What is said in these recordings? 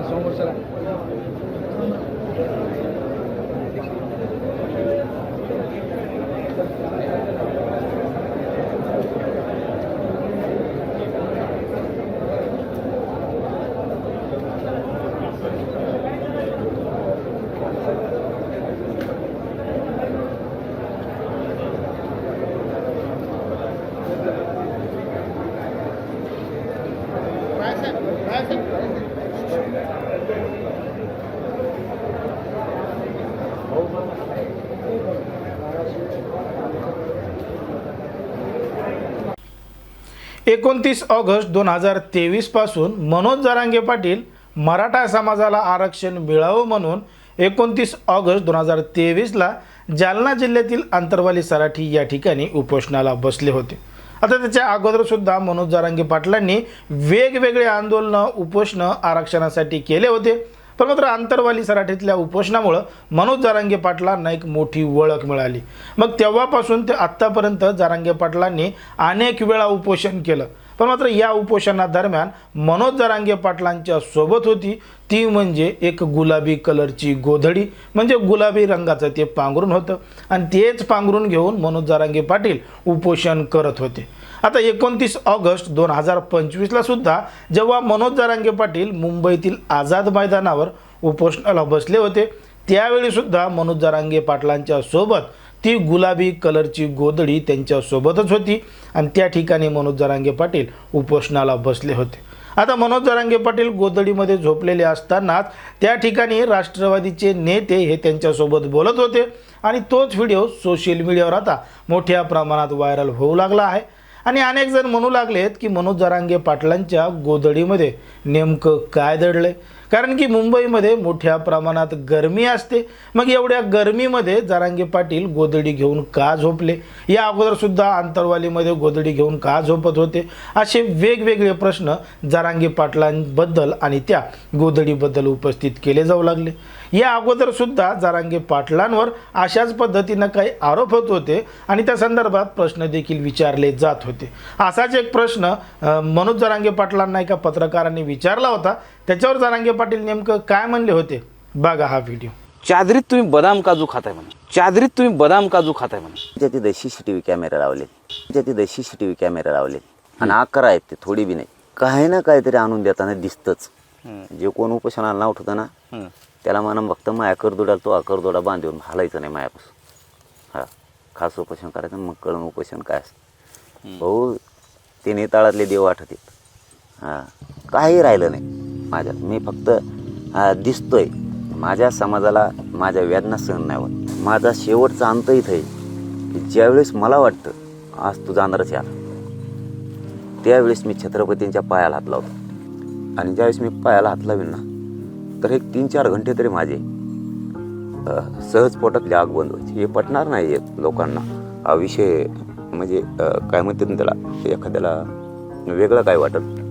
समोर चला एकोणतीस ऑगस्ट दोन हजार तेवीसपासून मनोज जरांगे पाटील मराठा समाजाला आरक्षण मिळावं म्हणून एकोणतीस ऑगस्ट दोन हजार तेवीसला जालना जिल्ह्यातील अंतरवाली सराठी या ठिकाणी उपोषणाला बसले होते. आता त्याच्या अगोदरसुद्धा मनोज जरांगे पाटलांनी वेगवेगळे आंदोलनं उपोषणं आरक्षणासाठी केले होते. पण मात्र आंतरवाली सराठीतल्या उपोषणामुळं मनोज जारांगे पाटलांना एक मोठी ओळख मिळाली. मग तेव्हापासून ते आत्तापर्यंत जारांगे पाटलांनी अनेक वेळा उपोषण केलं. पण मात्र या उपोषणादरम्यान मनोज जारांगे पाटलांच्या सोबत होती. ती म्हणजे एक गुलाबी कलरची गोधडी म्हणजे गुलाबी रंगाचं ते पांघरून होतं. आणि तेच पांघरून घेऊन मनोज जारांगे पाटील उपोषण करत होते. आता एकोणतीस ऑगस्ट दोन हजार पंचवीसला सुद्धा जेव्हा मनोज जारांगे पाटील मुंबईतील आझाद मैदानावर उपोषणाला बसले होते त्यावेळी सुद्धा मनोज जारांगे पाटलांच्या सोबत ती गुलाबी कलरची गोदडी त्यांच्यासोबतच होती आणि त्या ठिकाणी मनोज जारांगे पाटील उपोषणाला बसले होते. आता मनोज जरांगे पाटील गोदडीमध्ये झोपलेले असतानाच त्या ठिकाणी राष्ट्रवादीचे नेते हे त्यांच्यासोबत बोलत होते आणि तोच व्हिडिओ सोशल मीडियावर आता मोठ्या प्रमाणात व्हायरल होऊ लागला आहे. आणि अनेक जण म्हणू लागलेत की मनोज जरांगे पाटलांच्या गोदडीमध्ये नेमकं काय दडलंय? कारण की मुंबईमध्ये मोठ्या प्रमाणात गरमी असते. मग एवढ्या गरमीमध्ये जरांगे पाटील गोदडी घेऊन का झोपले? या अगोदरसुद्धा आंतरवालीमध्ये गोदडी घेऊन का झोपत होते? असे वेगवेगळे प्रश्न जरांगे पाटलांबद्दल आणि त्या गोदडीबद्दल उपस्थित केले जाऊ लागले. या अगोदरसुद्धा जरांगे पाटलांवर अशाच पद्धतीनं काही आरोप होत होते आणि त्या संदर्भात प्रश्न देखील विचारले जात होते. असाच एक प्रश्न मनोज जरांगे पाटलांना एका पत्रकारांनी विचारला होता. त्याच्यावर जरांगे पाटील नेमकं काय म्हणले होते? बघा हा व्हिडिओ चादरीत तुम्ही बदाम काजू खाताय म्हणे. चादरीत तुम्ही बदाम काजू खाताय म्हणे. तिथे तिथे C C T V camera लावले तिथे तिथे C C T V camera लावले आणि अकरा आहेत ते थोडी बी नाही. काही ना काहीतरी आणून देताना दिसतंच. जे कोण उपोषणाला नाव ठेवतं ना त्याला म्हणा फक्त माया करदोडा तो करदोडा बांधून हालायचं नाही मायापासून. हा खास उपोषण करायचं मग कळून उपोषण काय असतं. भाऊ ते नेताळातले देव आठवते हा काही राहिलं नाही. माझ्या मी फक्त हा, दिसतोय. माझ्या समाजाला माझ्या वेदना सहन नाही होत. माझा शेवटचा अंत इथं आहे. की ज्यावेळेस मला वाटतं आज तू जाणारच यार. त्यावेळेस मी छत्रपतींच्या पायाला हात लावतो. आणि ज्यावेळेस मी पायाला हात लावीन ना तर एक तीन चार घंटे तरी माझे. अ, सहज पोटातली आग बंद व्हायची. हे पटणार नाही लोकांना. हा विषय म्हणजे काय म्हणतात त्याला एखाद्याला वेगळं काय वाटत?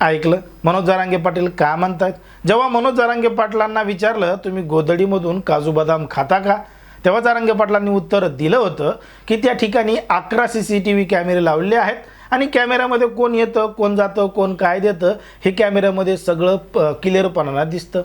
ऐकलं? मनोज जारांगे पाटील का म्हणतात जेव्हा मनोज जारांगे पाटलांना विचारलं तुम्ही गोदडीमधून काजू बदाम खाता का? तेव्हा जारांगे पाटलांनी उत्तर दिलं होतं की त्या ठिकाणी अकरा सी सी टी व्ही कॅमेरे लावलेले आहेत आणि कॅमेऱ्यामध्ये कोण येतं कोण जातं कोण काय देतं हे कॅमेऱ्यामध्ये सगळं प क्लिअरपणानं दिसतं.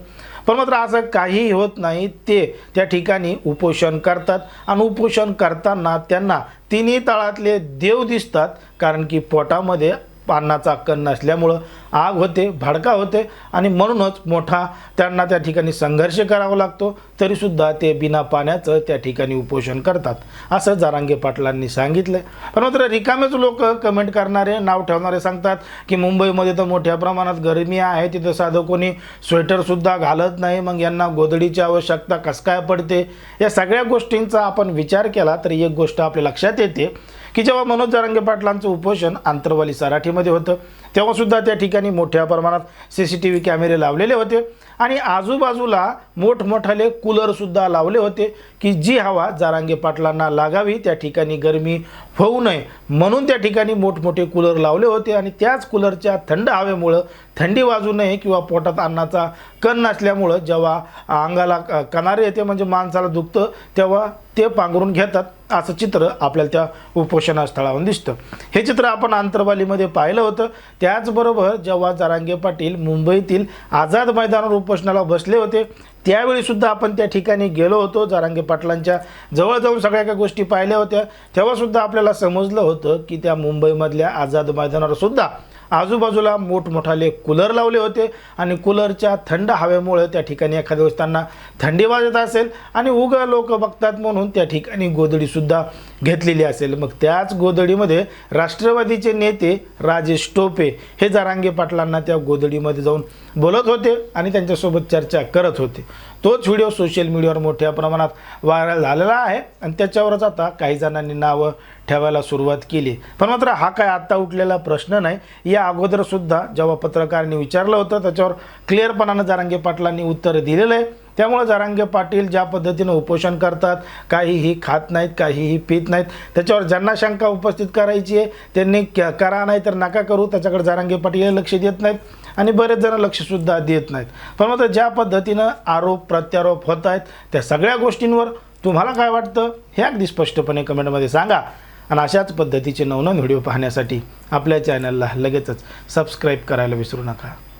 पण मात्र असं काहीही होत नाही. ते त्या ठिकाणी उपोषण करतात आणि उपोषण करताना त्यांना तिन्ही तळातले देव दिसतात कारण की पोटामध्ये पानाचा कण नसल्यामुळं आग होते भडका होते आणि म्हणूनच मोठा त्यांना त्या ठिकाणी संघर्ष करावा लागतो. तरीसुद्धा ते बिना पाण्याचं त्या ठिकाणी उपोषण करतात असं जारांगे पाटलांनी सांगितलं पण मात्र रिकामेच लोक कमेंट करणारे नाव ठेवणारे सांगतात की मुंबईमध्ये तर मोठ्या प्रमाणात गरमी आहे तिथं साधं कोणी स्वेटरसुद्धा घालत नाही. मग यांना गोधडीची आवश्यकता कस काय पडते? या सगळ्या गोष्टींचा आपण विचार केला तर एक गोष्ट आपल्या लक्षात येते. की जेव्हा मनोज जारंगे पाटलांचं उपोषण आंतरवाली सराठीमध्ये होतं तेव्हासुद्धा त्या ठिकाणी मोठ्या प्रमाणात सी सी टी व्ही कॅमेरे लावलेले होते. आणि आजूबाजूला मोठमोठाले कूलरसुद्धा लावले होते की जी हवा जारांगे पाटलांना लागावी त्या ठिकाणी गरमी होऊ नये. म्हणून त्या ठिकाणी मोठमोठे कूलर लावले होते आणि त्याच कूलरच्या थंड हवेमुळं थंडी वाजू नये किंवा पोटात अन्नाचा कण नसल्यामुळं जेव्हा अंगाला क- कणारे येते म्हणजे माणसाला दुखतं तेव्हा ते पांघरून घेतात असं चित्र आपल्याला त्या उपोषणास्थळावरुन दिसतं. हे चित्र आपण आंतरवालीमध्ये पाहिलं होतं. त्याचबरोबर जेव्हा जरांगे पाटील मुंबईतील आझाद मैदानावर उपोषणाला बसले होते त्यावेळी सुद्धा आपण त्या ठिकाणी गेलो होतो. जरांगे पाटलांच्या जवळ जाऊन सगळ्या काही गोष्टी पाहिल्या होत्या. तेव्हा सुद्धा आपल्याला समजलं होतं की त्या मुंबईमधल्या आझाद मैदानावर सुद्धा आजूबाजूला मोठमोठाले कूलर लावले होते आणि कूलरच्या थंड हवेमुळे त्या ठिकाणी एखाद्या वेळेस त्यांना थंडी वाजत असेल आणि उग लोक बघतात म्हणून त्या ठिकाणी गोधडीसुद्धा घेतलेली असेल. मग त्याच गोधडीमध्ये राष्ट्रवादीचे नेते राजेश टोपे हे जारांगे पाटलांना त्या गोधडीमध्ये जाऊन बोलत होते आणि त्यांच्यासोबत चर्चा करत होते. तोच व्हिडिओ सोशल मीडियावर मोठ्या प्रमाणात व्हायरल झालेला आहे आणि त्याच्यावरच आता काही जणांनी नावं ठेवायला सुरुवात केली. पण मात्र हा काय आत्ता उठलेला प्रश्न नाही. या अगोदरसुद्धा जेव्हा पत्रकारांनी विचारलं होतं त्याच्यावर क्लिअरपणानं जारांगे पाटलांनी उत्तर दिलेलं आहे. त्यामुळे जारांगे पाटील ज्या पद्धतीनं उपोषण करतात काहीही खात नाहीत काहीही पित नाहीत त्याच्यावर ज्यांना शंका उपस्थित करायची आहे त्यांनी क- करा नाही तर नका करू त्याच्याकडे जारांगे पाटील लक्ष देत नाहीत आणि बरेच जण लक्षसुद्धा देत नाहीत. पण मात्र ज्या पद्धतीनं आरोप प्रत्यारोप होत आहेत त्या सगळ्या गोष्टींवर तुम्हाला काय वाटतं? हे अगदी स्पष्टपणे कमेंटमध्ये सांगा. आणि अशाच पद्धतीचे नवनवीन व्हिडिओ पाहण्यासाठी आपल्या चॅनलला लगेचच सबस्क्राईब करायला विसरू नका.